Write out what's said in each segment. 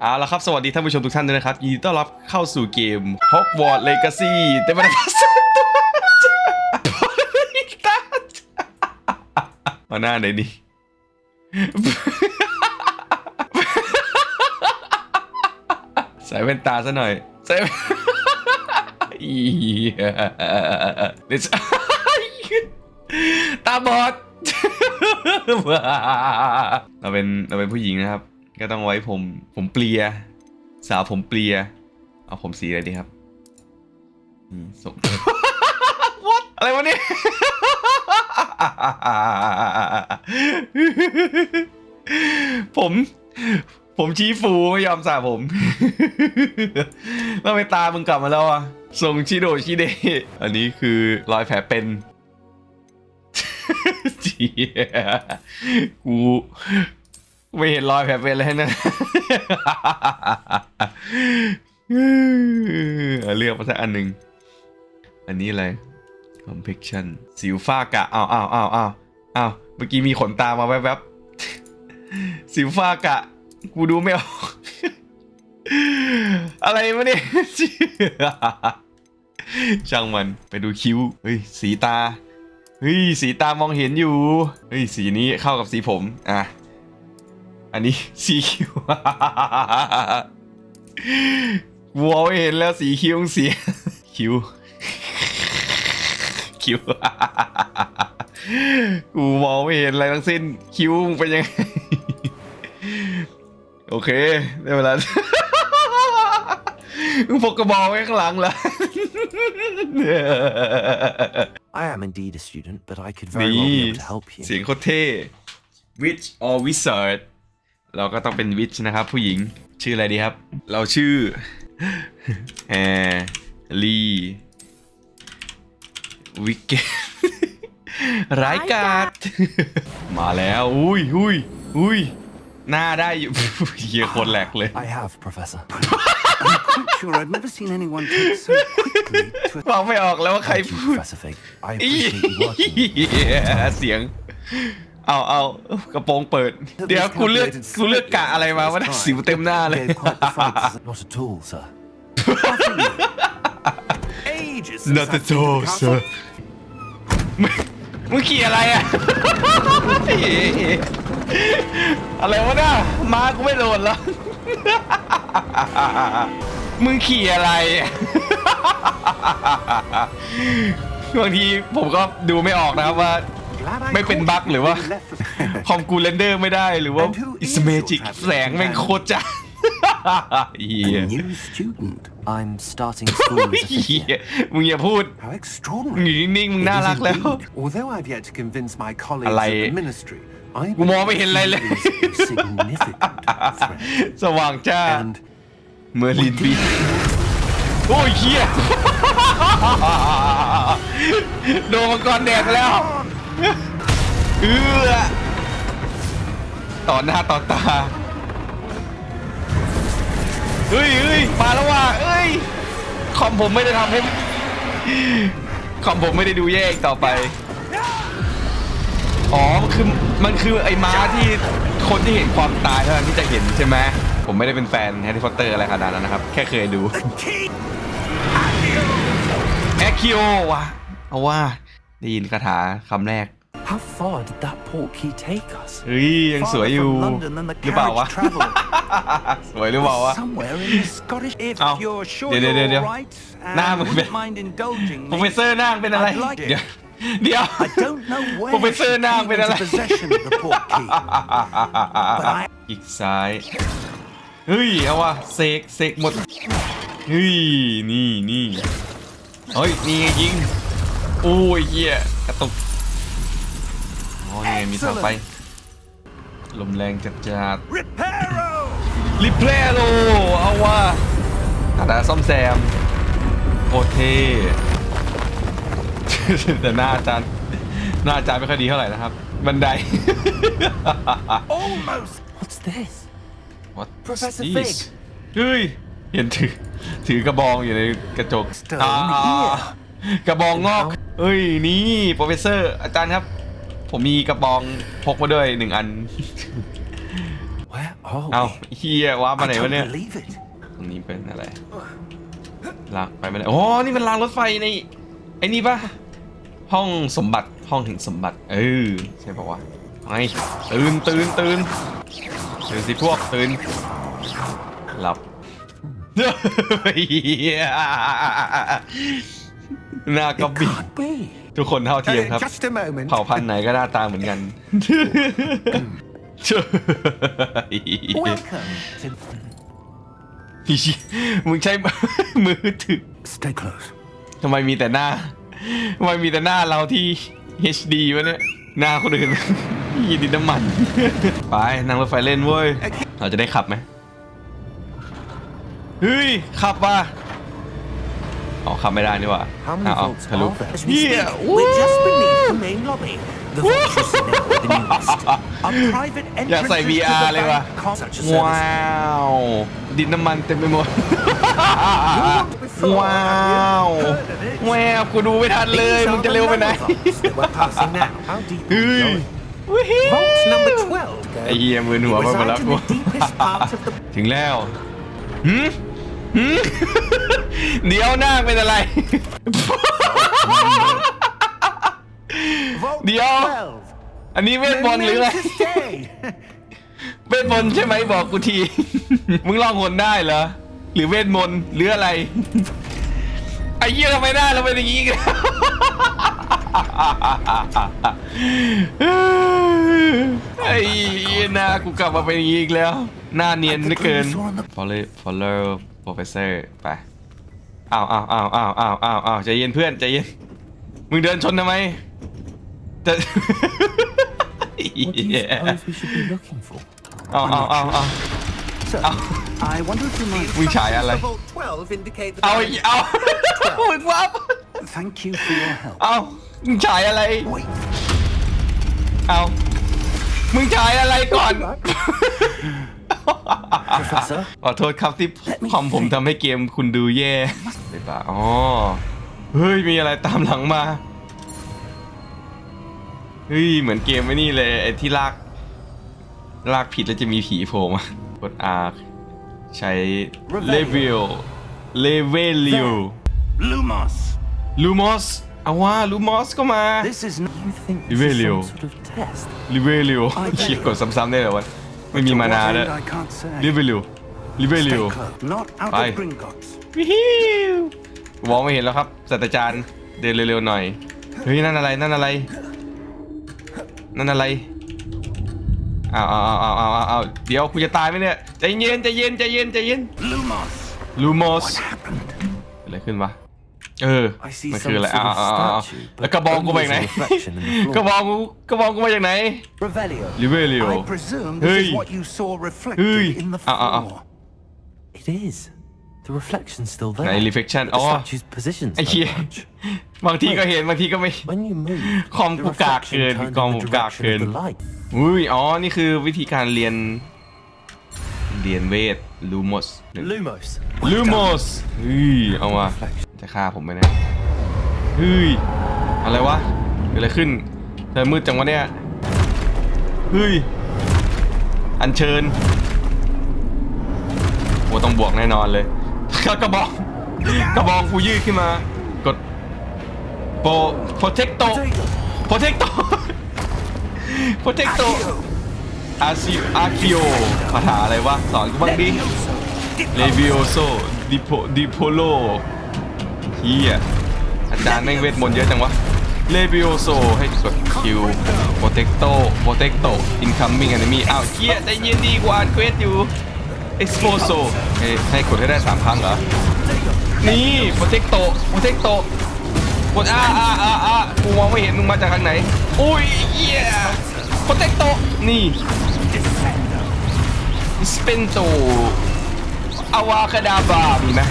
เอาละครับ สวัสดีท่านผู้ชมทุกท่านด้วยนะครับ ยินดีต้อนรับเข้าสู่เกม Hogwarts Legacy แต่ไม่ได้พัสตัวมาหน้าไหนดีใส่แว่นตาซะหน่อยใส่ตาบอดเราเป็นเราเป็นผู้หญิงนะครับ ก็ต้องไว้ผมผมเปลีย สาวผมเปลีย เอาผมสีอะไรดีครับส่ง What อะไรวะเนี่ยผม ผมชี้ฟูไม่ยอมสระผมแล้วไปตามึงกลับมาแล้วอะทรงชิโดชิเด อันนี้คือรอยแผลเป็นเจียกู ไม่เห็นรอยแผลเป็นเลยนะเอาเลือกมาสักอันหนึ่ง อันนี้อะไร complexion สิวฝ้ากะอ้าวอ้าวอ้าวอ้าวอ้าวเมื่อกี้มีขนตามาแวบๆสิวฝ้ากะ กูดูไม่ออก อะไรมาเนี่ยช่างมันไปดูคิ้ว เฮ้ย สีตา เฮ้ย สีตามองเห็นอยู่ เฮ้ย สีนี้เข้ากับสีผม อะ อันนี้สีคิ้ววัวไม่เห็นแล้วสีคิ้วเสียคิ้วคิ้วกูมองไม่เห็นอะไรทั้งสิ้น คิ้วมึงเป็นยังไง โอเคได้เวลามึงพกกระบอกไว้ข้างหลังเหรอ I am indeed a student, but I could very well be นี่ able to help you. เสียงโคตรเท่ witch or wizard เราก็ต้องเป็น witch นะครับ ผู้หญิงชื่ออะไรดีครับ เราชื่อแฮลีวิกเกร้ายกาดมาแล้วอุ้ยอุ้ยอุ้ยหน้าได้อยู่เฮียโคนแหลกเลย I have, Professor. I'm quite sure I've never seen anyone take so quickly to ฟังไม่ออกแล้วว่าใคร Thank พู you, ด Professor Fig. I อี appreciate you working. with me. เสียง เอาเอากระโปรงเปิด เดี๋ยวกูเลือกกูเลือกกะอะไรมาวะนะสิวเต็มหน้าเลย Gave quite the fright. Not at all, sir. Ages since Not I've at been to all, the sir. castle. มึงมึงขี่อะไรอะ อะไรวะเนี่ยมากูไม่โหลดแล้ว มึงขี่อะไรอะบางทีผมก็ดูไม่ออกนะครับว่า Glad I ไม่เป็น caught บั๊ก you หรือว่า when you left. คอมกูเรนเดอร์ไม่ได้หรือว่า And who is It's your magic traveling แสงแม่งโคตรจ้าเฮีย A new student. I'm starting school as a เฮีย figure. มึงอย่าพูด How มึง extraordinary. อยู่นิ่งๆมึง It น่า is รักแล้ว indeed. Although I've yet to convince my colleagues Alay. at the ministry, I กูมองไม่เห็นอะไรเลย believe he is a significant threat. สว่างจ้า And เมอร์ลินบีโอ้ยเฮียโดนมังกรแดกแล้ว เอือต่อหน้าต่อตาเฮ้ยเฮ้ยมาแล้วว่ะเอ้ยคอมผมไม่ได้ทำให้คอมผมไม่ได้ดูแย่อีกต่อไป อ๋อมันคือมันคือไอ้ม้าที่คนที่เห็นความตายเท่านั้นที่จะเห็นใช่ไหมผมไม่ได้เป็นแฟนแฮร์รี่พอตเตอร์อะไรขนาดนั้นนะครับ แค่เคยดูแอคคิโอว่ะเอาว่า ได้ยินคาถาคำแรก how far did that portkey take us? เฮ้ยยังสวยอยู่ Farther from London than the หรือเปล่าวะ carriage travelled. สวยหรือเปล่าวะ Somewhere in the Scottish. If Oh. you're sure Yeah, yeah, you're yeah, yeah. all right and Nah, but- wouldn't mind indulging โปร me, เฟสเซอร์นางเป็นอะไร I'd like it. เดี๋ยวเดี๋ยว I don't know where Professor she Nang came เป็นอะไร into possession of the portkey, but I อีกซ้าย เฮ้ย เอาว่ะเสกเสกหมด เฮ้ย นี่นี่เฮ้ย นี่ไงยิง โอ้ยเหี้ยกระตุกอ๋อนี่ไงมีทางไป ลมแรงจัดจัด Reparo! ริเพลโลเอาว่าอาดาซ่อมแซมโคตรเท่แต่หน้าอาจารย์หน้าอาจารย์ไม่ค่อยดีเท่าไหร่นะครับ บันได Almost! What's this? What Professor is Fig this? เฮ้ยเห็นถือถือกระบองอยู่ในกระจก Stone อ่า here กระบองงอก เฮ้ยนี่โปรเฟสเซอร์อาจารย์ครับ ผมมีกระบองพกมาด้วยหนึ่งอัน Where Oh, เอ้าเฮียว้าร์ปมา I ไหน don't วะเนี่ย believe it. ตรงนี้เป็นอะไรลากไปไม่ได้โอ้นี่มันรางรถไฟในไอ้นี่ปะห้องสมบัติห้องแห่งสมบัติ เออใช่ปะวะไอ้ตื่นตื่นตื่นตื่นสิพวกตื่นหลับเหี้ย หน้ากระ It บี่ can't be. ทุกคนเท่าเทียมครับ Uh, just a moment. เผ่าพันธุ์ไหนก็หน้าตาเหมือนกัน Welcome to. พี่ชิมึงใช้ มือถือ Stay close. ทำไมมีแต่หน้าทำไมมีแต่หน้าเราที่ HD วะเนี่ย หน้าคนอื่น ยีดินน้ำมัน ไป นั่งรถไฟเล่นเว้ย เราจะได้ขับไหม เฮ้ย ขับว่ะ อ๋อขับไม่ได้นี่หว่า How อ้า many วอ้าว volts ทะลุ are there? As we เฮีย speak, we're just beneath the main lobby. The vault is now the newest. A private อยากใส่ entrance to VR the เลยว่ะ bank com- such a ว้า service. วดินน้ำมันเต็มไปหมดว้าวแววกูดูไม่ทันเลย These มึง are จะ the เร็วไปไหน level vaults that we're passing now. How deep are เฮ้ we ย going? วิฮิ Vault number 12ไอ้เหี้ยมือหนัว It ไปหมดแล้ว resides กู in the deepest part of the ถึงแล้วหืม หืม เดี๋ยวหน้าเป็นอะไร Vault เดี๋ยว 12. อันนี้เวทมนต์หรืออะไร Remain to stay. เวทมนต์ใช่ไหมบอกกูที มึงลองหนได้เหรอ หรือเวทมนต์หรืออะไร ไอ้เหี้ยทำไมหน้าเราเป็นอย่างนี้กัน ไอ้เหี้ยหน้ากูกลับมาเป็นอย่างนี้อีกแล้ว หน้าเนียนเหลือเกิน follow follow professor ไปอ้าวอ้าวอ้าวอ้าวอ้าวอ้าวอ้าวใจเย็นเพื่อนใจเย็น มึงเดินชนทำไมจะ What do you suppose we should be looking for? อ้าวอ้าวอ้าวอ้าว Sir, I wonder if you might. มึงฉายอะไร Vault 12 indicate that เอา I- อีกเอามึงวับ Thank you for your help. เอามึงฉายอะไร Wait. เอามึงฉายอะไรก่อน Professor? ขอโทษครับที่คอมผมทำให้เกมคุณดูแย่ไปป่ะอ๋อ เฮ้ย มีอะไรตามหลังมา เฮ้ย เหมือนเกมไอ้นี่เลยไอ้ที่ลาก ลากผิดแล้วจะมีผีโผล่มากด R ใช้ level level Lumos. ลูมอสเอาว่าลูมอสก็มา This is not. You think this is Revelio. some sort of test? ลิเวลิวเฮียกดซ้ำๆได้เหรอวะ ไม่มีมานาเลย I can't say. ลิเวลิวลิเวลิว Stay close. Not out Bye. of Gringotts. วิฮิวมองไม่เห็นแล้วครับศาสตราจารย์เดินเร็วๆหน่อยเฮ้ยนั่นอะไรนั่นอะไร นั่นอะไรอ้าวอ้าวอ้าวอ้าวอ้าวอ้าวเดี๋ยวกูจะตายไหมเนี่ยใจเย็นใจเย็นใจเย็นใจเย็น Lumos. ลูมอส What happened? อะไรขึ้นวะ เออ I see มัน some คืออะไร sort อ้าว of อ้าวอ้าว statue, แล้ว but กระบองกูไป only ไหน as a reflection in the floor. กระบองกูกระบองกูมาจากไหน Revelio. Revelio. I presume this Hey. is what you saw reflected Hey. in the Ah, ah, ah. floor. It is. The reflection's still there. ไหน reflection but อ๋อ The statue's position's ไอ้ no เหี้ย match. บางทีก็เห็นบางทีก็ไม่ When you move, Kom the på reflection kaken, turned kom in på the direction of kaken. the light. อุ้ยอ๋อนี่คือวิธีการเรียนเรียนเวทลูมอส Lumos. ลูมอสเฮ้ยเอามา จะฆ่าผมไหมเนี่ยเฮ้ยอะไรวะเกิดอะไรขึ้นเธอมืดจังวะเนี่ยเฮ้ยอัญเชิญโอ้ต้องบวกแน่นอนเลยกระบอกกระบองกูยืดขึ้นมากดโปโปรเทคโตโปรเทคโตโปรเทคโตอาซิอาคิโอคาถาอะไรวะสอนกูบ้างดิเลวิโอโซดิโพดิโพโล เฮียอาจารย์แม่งเวทมนต์เยอะจังวะเลวิโอโซให้กดคิวโปรเทคโตโปรเทคโตอินคัมมิ่งแอนิมีอ้าวเฮียใจเย็นดีกว่าอานเควสอยู่เอ็กซ์โพโซให้กดให้ได้สามครั้งเหรอนี่โปรเทคโตโปรเทคโตกดอ้าอ้าอ้าอ้ากูมองไม่เห็นมึงมาจากทางไหนอุ้ยเฮียโปรเทคโตนี่สเปนโตอาวาคาดาบามีไหม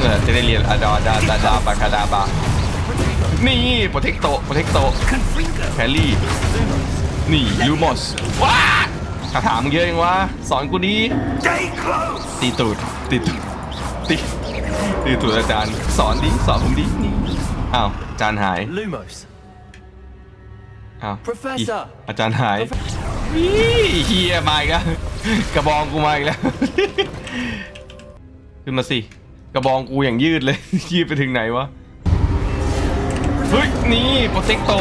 เออจะได้เรียนอาดาดาดาดาบาคาดาบานี่โปรเทคโตโปรเทคโตแคลรี่ นี่ลูมอสว้าคาถามึงเยอะยังวะสอนกูดี Stay close. ตีตูดตีตูดตีตีตูดอาจารย์ สอนดิสอนผมดินี่อ้าวอาจารย์หาย Lumos. อ้าว Professor อาจารย์หายนี่เฮียมาอีกแล้วกระบองกูมาอีกแล้วขึ้นมาสิก ระบองกูอย่างยืดเลย ยืดไปถึงไหนวะ เฮ้ย นี่โปรเทคโต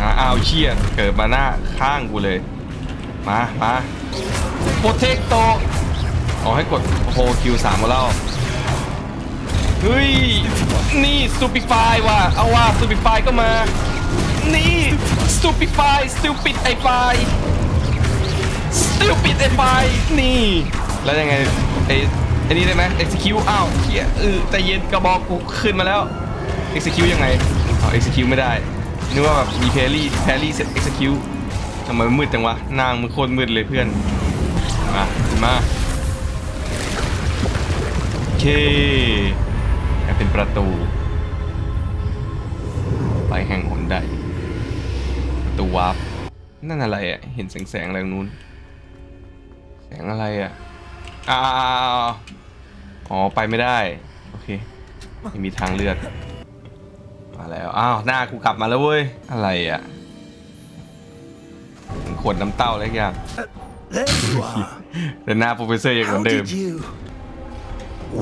นะอ้าวเชี่ยเกิดมาหน้าข้างกูเลย มามาโปรเทคโตเอ๋อให้กดโฮคิวสามมาแล้วเฮ้ย นี่สตูปิฟายว่ะ เอาว่าสตูปิฟายก็มา นี่สตูปิฟายสตูปิดไอไฟสตูปิดไอไฟนี่ แล้วยังไงไอ อันี่ได้ไหม execute อ้าวเฮียเออแต่เย็นกระบอกกูขึ้นมาแล้ว execute ยังไงอ๋อ execute ไม่ได้นึกว่าแบบมี parry parry เสร็จ execute ทำไมมืดจังวะนางมันโคตรมืดเลยเพื่อน มาขึ้นมาโอเคกลายเป็นประตู ไปแห่งหนใดประตูวาร์ปนั่นอะไรอะ เห็นแสงแสงอะไรตรงนู้น แสงอะไรอะ อ้าวอ๋อไปไม่ได้ โอเคไม่มีทางเลือก มาแล้ว อ้าว หน้ากูกลับมาแล้วเว้ย อะไรอะเหมือนขวดน้ำเต้าอะไรอย่าง There you are. แต่หน้าโปรเฟสเซอร์ยังเหมือ How นเดิม did you?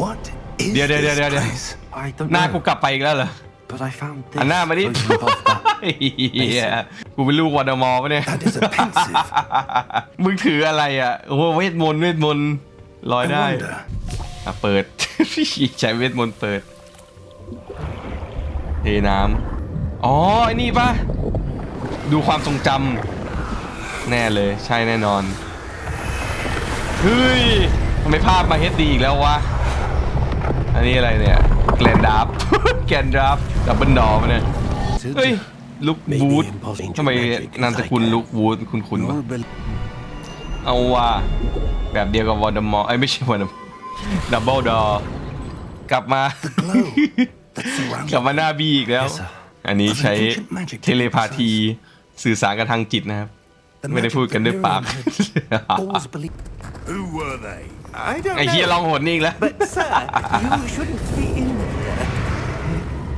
What is เดี๋ยวเดี๋ยวเดี๋ยว this เดี๋ยวเดี๋ยว place? I don't หน้า know. กูกลับไปอีกแล้วเหรอ But I found this อันหน้ามาดิ floating above that. เหี้ยกูเป็นลูกวอร์ดมอร์ปะเนี่ย That is a pensive. มึงถืออะไรอะ โอ้โหเวทมนต์เวทมนต์ ลอย I ได้ wonder. อะเปิด ใช้เวทมนต์เปิด เทน้ำอ๋อไอ้นี่ปะดูความทรงจำแน่เลยใช่แน่นอน เฮ้ยทำไมภาพมาเฮดดีอีกแล้ววะ อันนี้อะไรเนี่ย แกลนดับแกลนดับดับเบิลดอมะเนี่ยเฮ้ยลุกวูดทำไมนามสกุลลุกวูดคุณคุณวะ Nor bel- เอาว่าแบบเดียวกับวอร์ดมอร์ไอ้ยไม่ใช่วอร์ดมอร์ดับเบิลดอกลับมา glow that surrounds กลับมาหน้าบีอีกแล้ว Yes, sir. อันนี้ใช้เทเลพาธีสื่อสารกันทางจิตนะครับ the ไม่ได้ magic พูดกันด้วยปาก that Miriam had always believed. Who were they? I don't ไอ้เฮียลองหนนี่อีกแล้ว But sir, you shouldn't be in there.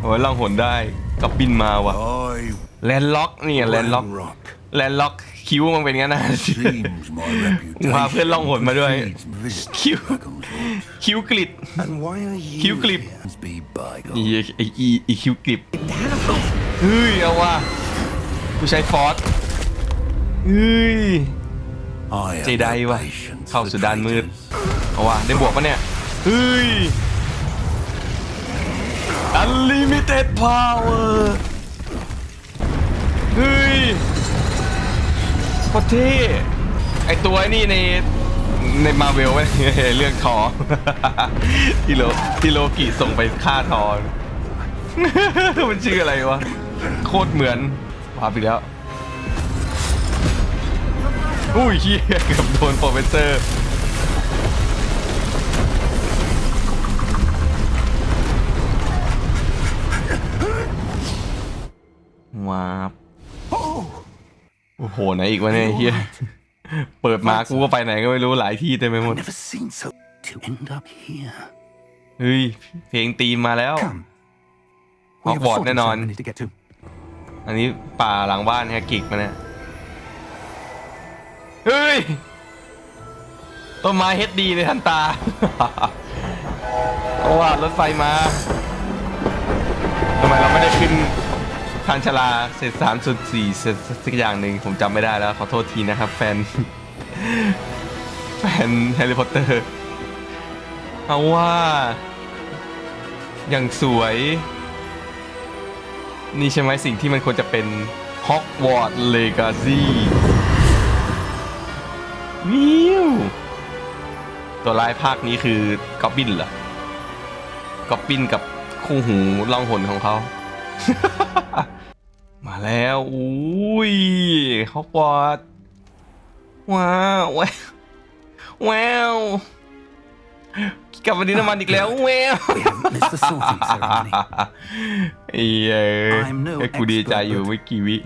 โอ้ยลองหนได้ก็บินมาว่ะ I แลนล็อกเนี่ยแลนล็อก rock. แลนล็อก คิ้วมันเป็นงั้นนะ Seems my reputation พาเพื่อนล่องหนมาด้วย precedes visit คิ้ว Dragon's Lord. คิ้วกลิด And why are you Cue clip. here? Be bygone. ไอ้เหี้ยไอ้อีอีคิ้วกลิบเฮ้ยเอาว่ะกูใช้ฟอสเฮ้ย I เจ have ได no ว่ะ patience เข้า for สู่ด้านมืด traitors. เอาว่ะได้บวกปะเนี่ยเฮ้ย Unlimited power เฮ้ยโคตรเท่ไอตัวนี่ในในมาเวลเว้ยเรื่องทอที่โลที่โลกิส่งไปฆ่าทอมันชื่ออะไรวะ โคตรเหมือนวาไปแล้ว อุ้ยเฮียเกือบโดนโปรเฟสเซอร์ว้าบ โอ้โหไหนอีกวะเนี่ยเฮียเปิดมากูก็ไปไหนก็ไม่รู้หลายที่เต็มไปหมด Never seen so to end up here. เฮ้ย เพลงตีมมาแล้ว Come. We have a Hogwarts sorting แน่นอน ceremony to get to. อันนี้ป่าหลังบ้านแฮกกิกมาเนี่ย เฮ้ย ต้นไม้เฮดดีในทันตาเพราะว่ารถไฟมาทำไมเราไม่ได้ขึ้น ทางชลาเศษสามส่วนสี่เศษสักอย่างหนึ่งผมจำไม่ได้แล้ว ขอโทษทีนะครับ แฟน แฟนแฮร์รี่พอตเตอร์เอาว่า อย่างสวย นี่ใช่ไหมสิ่งที่มันควรจะเป็นฮอกวอตส์เลกาซีวิวตัวร้ายภาคนี้คือกอบบินเหรอกอบบินกับคู่หูล่องหนของเขา มาแล้วอุ้ยฮอกวอตส์ว้าวแววแววกลับมาดินน้ำมันอีกแล้วแวว We haven't missed the sorting ceremony. ไอ้เอ้ย I'm no ไอ้กูดีใจอยู่ expert, but- ไม่กี่วิ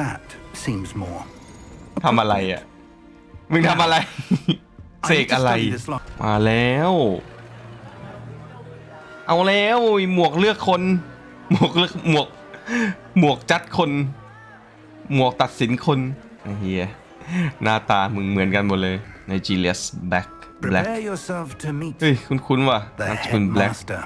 That seems more. ทำอะไรอะ มึงทำอะไร I เส need ก to อะไร study this lot. มาแล้ว เอาแล้วไอ้หมวกเลือกคน หมวกเลือกหมวก หมวกจัดคน หมวกตัดสินคนไอ้เฮียหน้าตามึงเหมือนกันหมดเลยใน Julius Black Black Prepare yourself to meet เฮ้ย คุ้นๆว่ะ the นามสกุล Black headmaster.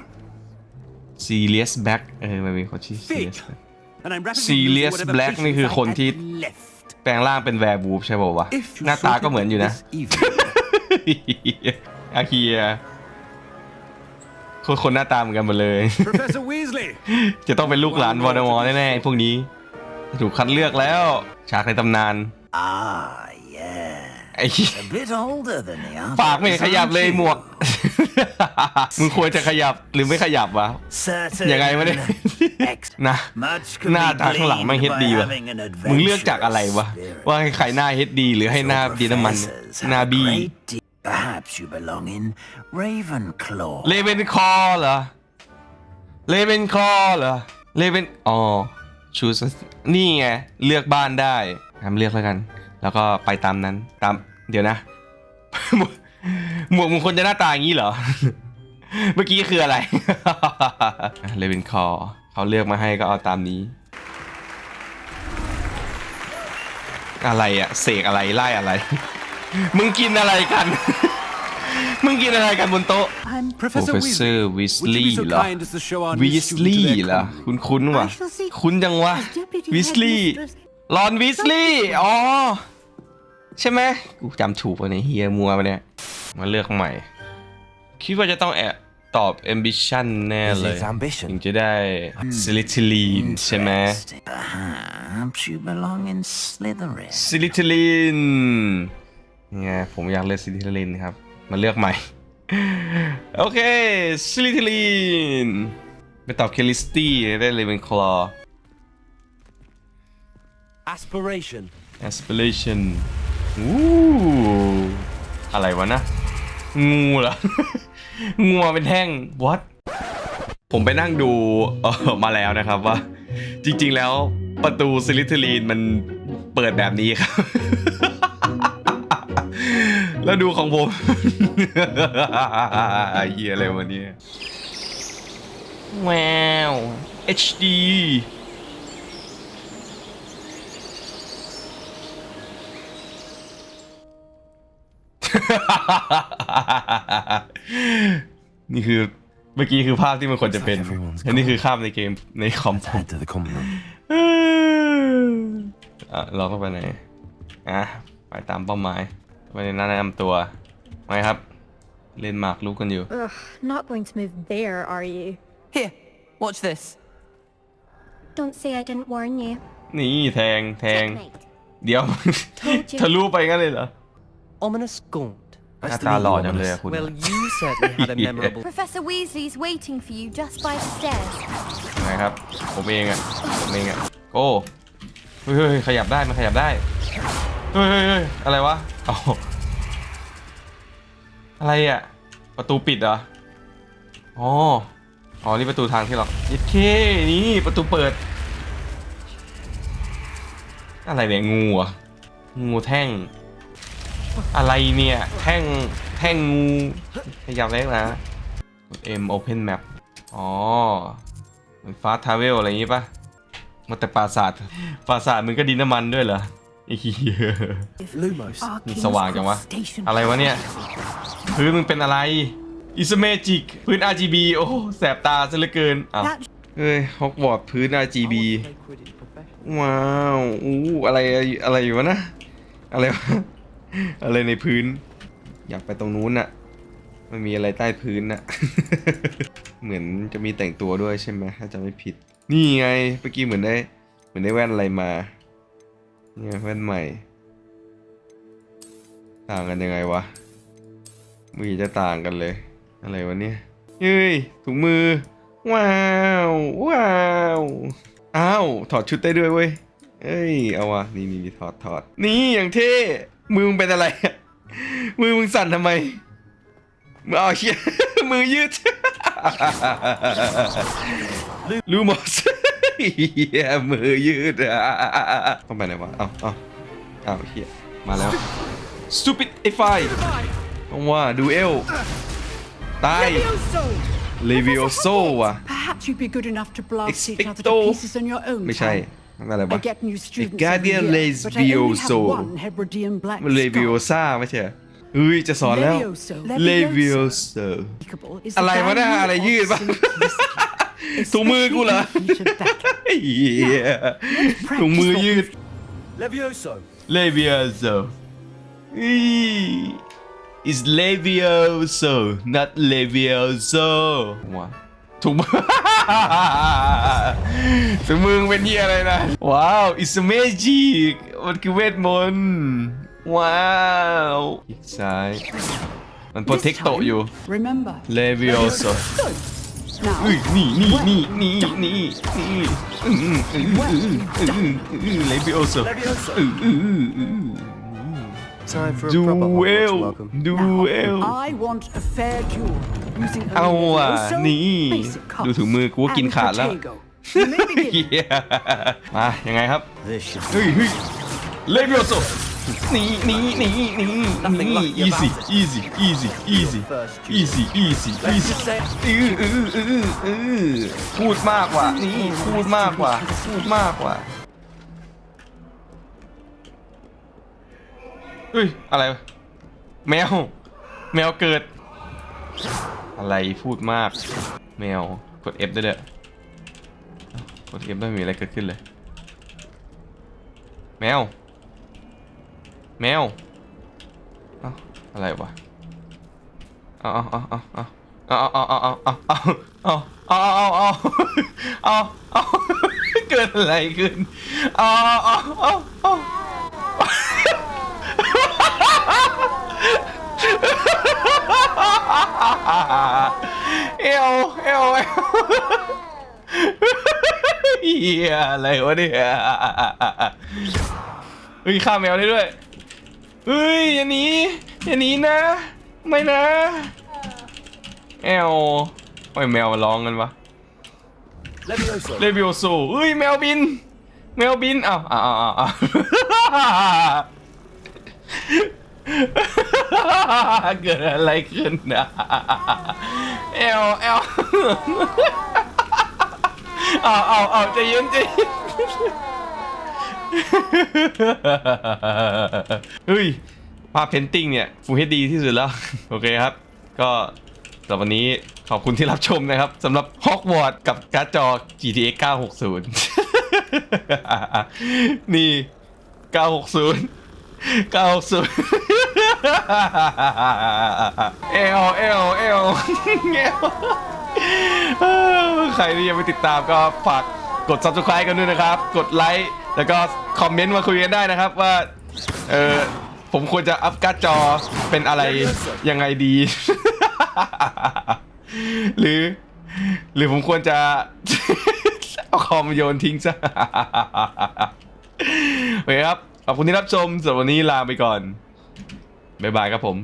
Serious Black เออมันมีคนชื่อ Serious Fake. Black And I'm rapidly Sirius losing whatever Black นี่คือ patience I คน had ที่ left. แปลงร่างเป็นแวร์บูฟใช่ป่าววะ If you หน้าตาก็ sorted เหมือนอยู่นะ this evening. อาเคีย คนคนหน้าตาเหมือนกันหมดเลย Professor Weasley. จะต้องเป็นลูกหลานวอร์ดมอร์แน่ๆไอ้พวกนี้ ถูกคัดเลือกแล้ว ฉากในตำนาน Ah, yeah. ไอ้เหี้ย A bit older than the others. ปากไม่เห็นขยับเลย aren't you? หมวก มึงควรจะขยับหรือไม่ขยับวะ Certain ยังไงวะเนี่ย Ex- นะ Much could หน้า be ตาข้างหลังไม่ gleaned เฮด by ดีวะ having an มึงเลือกจากอะไรวะ adventurous spirit. ว่าให้ใครหน้าเฮดดีหรือให้หน้า Your ดีน้ำมัน professors หน้า have a บี great deal- Perhaps you belong in Ravenclaw. เลเวนคอเหรอเลเวนคอเหรอเลเวนอ๋อชูสนี่ไง เลือกบ้านได้ทำเลือกแล้วกัน แล้วก็ไปตามนั้นตามเดี๋ยวนะ หมวกหมวกมึงคนจะหน้าตาอย่างนี้เหรอ เมื่อกี้คืออะไรเลเวนคอเขาเลือกมาให้ก็เอาตามนี้ อะไรอะเสกอะไรไล่อะไร มึงกินอะไรกัน มึงกินอะไรกันบนโต๊ะ I'm Professor Weasley. Would you Weasley be so เหรอ kind as to show our new วี student สลี to ย์ their เหรอ common- คุณคุ้นๆว่ะ I shall see คุ้นจังวะ as deputy วิสลีย์ headmistress. รอนวิสลีย์อ๋อ ใช่ไหมกูจำถูกวะเนี่ยเฮียมัวปะเนี่ย มาเลือกใหม่ คิดว่าจะต้องแอบตอบ ambition แน่เลย Is it ambition? ถึงจะได้ slytherin ใช่ไหม Interesting. Perhaps you belong in Slytherin. Slytherin เนี่ยผมอยากเลือก slytherin ครับ มาเลือกใหม่ โอเค slytherin ไปตอบ Kellisty ได้ Ravenclaw Aspiration. aspiration อู้อะไรวะนะ งูเหรอ งูมาเป็นแท่ง what ผมไปนั่งดูเออมาแล้วนะครับว่า จริงๆแล้วประตูซิลิทลีนมันเปิดแบบนี้ครับ แล้วดูของผมเฮียอะไรวะเนี่ยว้าว HD นี่คือเมื่อกี้คือภาพที่มันควรจะเป็น Everyone's อันนี้คือข้ามในเกมในคอม Let's head to the common room. อะเราต้องไปไหน อะ ไปตามเป้าหมาย ไปในแนะนำตัวไงครับ เล่นหมากลุกกันอยู่ Ugh, not going to move there, are you? Here, watch this. Don't say I didn't warn you. นี่แทงแทง Checkmate. เดี๋ยว Told you. ทะลุไปงั้นเลยเหรอ Ominous gaunt. หน้า Nice to ตา meet หล่อ you, จังเลยอะ Ominous. คุณ Well, you certainly had a Yeah. memorable. Professor Weasley's waiting for you just by the stairs. ไงครับ ผมเองอะผมเองอะโก้เฮ้ยเฮ้ยเฮ้ยขยับได้มันขยับได้ เฮ้ยเฮ้ยเฮ้ยอะไรวะเอาอะไรอะ ประตูปิดเหรอ อ๋อ อ๋อ นี่ประตูทางที่เรายิดเคนี่ประตูเปิด อะไรเนี่ยงูอะงูแท่ง อะไรเนี่ย แท่ง แท่งงูขยับได้นะ M Open Map อ๋อเหมือนฟาสทาเวลอะไรอย่างงี้ปะมาแต่ปราสาท ปราสาทมึงก็ดินน้ำมันด้วยเหรอ ไอ้เหี้ย Lumos. มันสว่างจังวะ อะไรวะเนี่ย พื้นมึงเป็นอะไรอิสเมจิกพื้น RGB โอ้โหแสบตาซะเหลือเกินอ้าวเฮ้ยฮอกวอตพื้น RGB ว้าวอู้อะไรอะไรอยู่วะนะ อะไรวะ อะไรในพื้น อยากไปตรงนู้นน่ะ มันมีอะไรใต้พื้นน่ะ เหมือนจะมีแต่งตัวด้วยใช่ไหมถ้าจำไม่ผิด นี่ไงเมื่อกี้เหมือนได้ เหมือนได้แว่นอะไรมา เนี่ยแว่นใหม่ ต่างกันยังไงวะมือจะต่างกันเลย อะไรวะเนี่ยเฮ้ยถุงมือ ว้าว ว้าวอ้าวถอดชุดได้ด้วยเว้ยเอ้ยเอาวะนี่นี่ถอดถอดนี่อย่างเท่มือมึงเป็นอะไรมือมึงสั่นทำไมมือเอาเชียมือยืดลูมอส เฮียมือยืดอะต้องไปไหนวะเอาเอาเอาเฮียมาแล้ว stupid i f i ต้องว่าดูเอลตายเลวิโอโซว่ะ Perhaps you'd be good enough to blast each other Expecto. to pieces in your own ไม่ใช่ time. อะไร I วะ get new students Guardian every year, but I only Levioso. have one Hebridean black มันเลวิโอ skull. ซ่าไม่ใช่เหรอเฮ้ยจะสอนแล้ว Levioso. เลวิโอโซ Applicable is อะไร the วะเนี่ย value อะไร of ยืดปะ simplicity, ถุงมือกูเหรอ especially in featured back. เหี้ยถุงมือยืด Levioso. Levioso. Is Levioso, not Levioso. ว้าถุงมือถุงมือเป็นเหี้ยอะไรนะ ว้าว it's magic มันคือเวทมนต์ว้าวอีกซ้ายมันโปร This เทคโต time, อยู่ Remember. Levioso Now, เอ้ยนี่นี่นี่นี่นี่นี่อืมอืมอืมอืมอืมอืม Levioso Levioso. อืมอืมอืม Time for a ดู proper เอ Hogwarts ล welcome. ดูเอล now, I want a fair duel using เอา only ว่ะ Levioso, นี่ basic cuts, ดูถุงมือกูก็กิน and ขาดแล้ว Protego. You may begin. เหี้ยมายังไงครับ This should เฮ้ยเฮ้ยเลเวลโซ นี่นี่นี่นี่นี่ easy easy easy easy easy easy easy อืออืออืออือพูดมากกว่า นี่พูดมากกว่า พูดมากกว่าเฮ้ย อะไร แมว แมวเกิด อะไรพูดมาก แมว กด F ได้เลยกด F ไม่มีอะไรเกิดขึ้นเลย แมว แมวเอ้าอะไรวะเอาเอาเอาเอาเอาเอาเอาเอาเอาเอาเอาเอาเอาเอาเอาเอาเอาเกิดอะไรขึ้นเอาเอาเอาเอาเอวเอวเอวเฮียอะไรวะเนี่ยเฮ้ยฆ่าแมวได้ด้วย เฮ้ยอย่าหนีอย่าหนีนะ ไม่นะแอลโอ้ยแมวมันร้องกันวะเลวิโอโซเฮ้ยแมวบิน แมวบินอ้าวอ้าวอ้าวอ้าวเกิดอะไรขึ้นนะแอลแอลอ้าวอ้าวอ้าวใจเย็นใจเย็น เฮ้ย ภาพเพนติ้งเนี่ยฟูให้ดีที่สุดแล้ว โอเคครับ ก็สำหรับวันนี้ขอบคุณที่รับชมนะครับสำหรับฮอกวอตกับการ์ดจอ GTX 960 นี่ 960 960เอลเอลเอลเอลใครที่ยังไม่ติดตามก็ฝากกด subscribe กันด้วยนะครับ กดไลค์ แล้วก็คอมเมนต์มาคุยกันได้นะครับว่า เออผมควรจะอัพการ์ดจอเป็นอะไรยังไงดี หรือ หรือผมควรจะ เอาคอมโยนทิ้งซะโอเคครับ ขอบคุณที่รับชมสำหรับวันนี้ลาไปก่อน บ๊ายบายครับผม